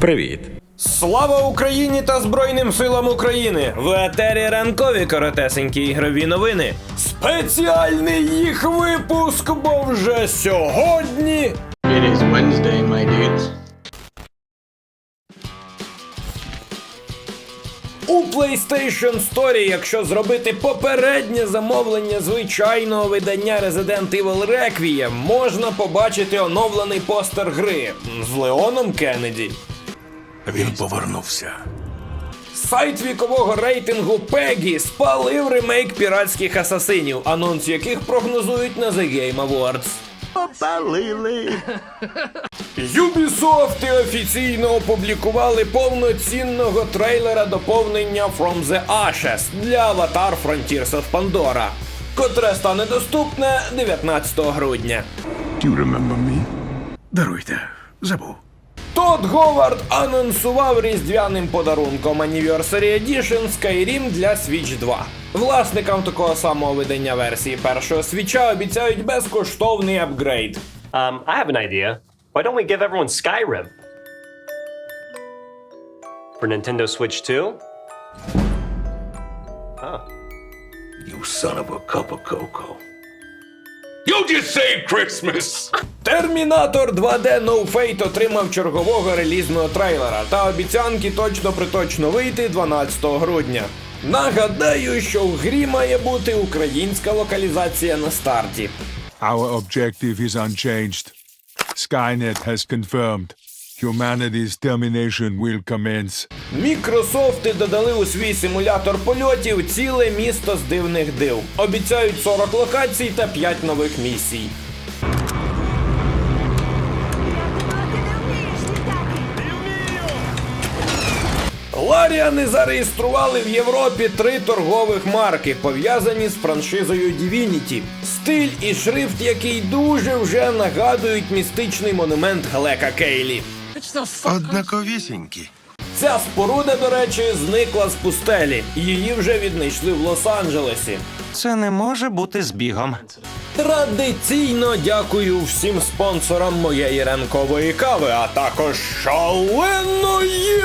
Привіт. Слава Україні та Збройним силам України! В етері ранкові коротесенькі ігрові новини. Спеціальний їх випуск, бо вже сьогодні. It is Wednesday, my dudes. У PlayStation Store, якщо зробити попереднє замовлення звичайного видання Resident Evil Requiem, можна побачити оновлений постер гри з Леоном Кеннеді. Він повернувся. Сайт вікового рейтингу PEGI спалив ремейк піратських асасинів, анонс яких прогнозують на The Game Awards. Попалили. Ubisoft офіційно опублікували повноцінного трейлера доповнення From the Ashes для Avatar Frontiers of Pandora, котре стане доступне 19 грудня. Do you remember me? Даруйте, забув. Тодд Говард анонсував різдвяним подарунком Anniversary Edition Skyrim для Switch 2. Власникам такого самого видання версії першого свіча обіцяють безкоштовний апгрейд. Um, I have an idea. Why don't we give everyone Skyrim? For Nintendo Switch 2? Oh. You son of a cup of cocoa. You just saved Christmas! Термінатор 2D No Fate отримав чергового релізного трейлера та обіцянки точно приточно вийти 12 грудня. Нагадаю, що в грі має бути українська локалізація на старті. Our objective is unchanged. Skynet has confirmed. Humanity's termination will commence. Мікрософти додали у свій симулятор польотів ціле місто з дивних див. Обіцяють 40 локацій та 5 нових місій. Ларіани зареєстрували в Європі три торгових марки, пов'язані з франшизою Divinity. Стиль і шрифт, який дуже вже нагадують містичний монумент Глека Кейлі. Однаковісінькі. Ця споруда, до речі, зникла з пустелі. Її вже віднайшли в Лос-Анджелесі. Це не може бути збігом. Традиційно дякую всім спонсорам моєї ранкової кави, а також шаленої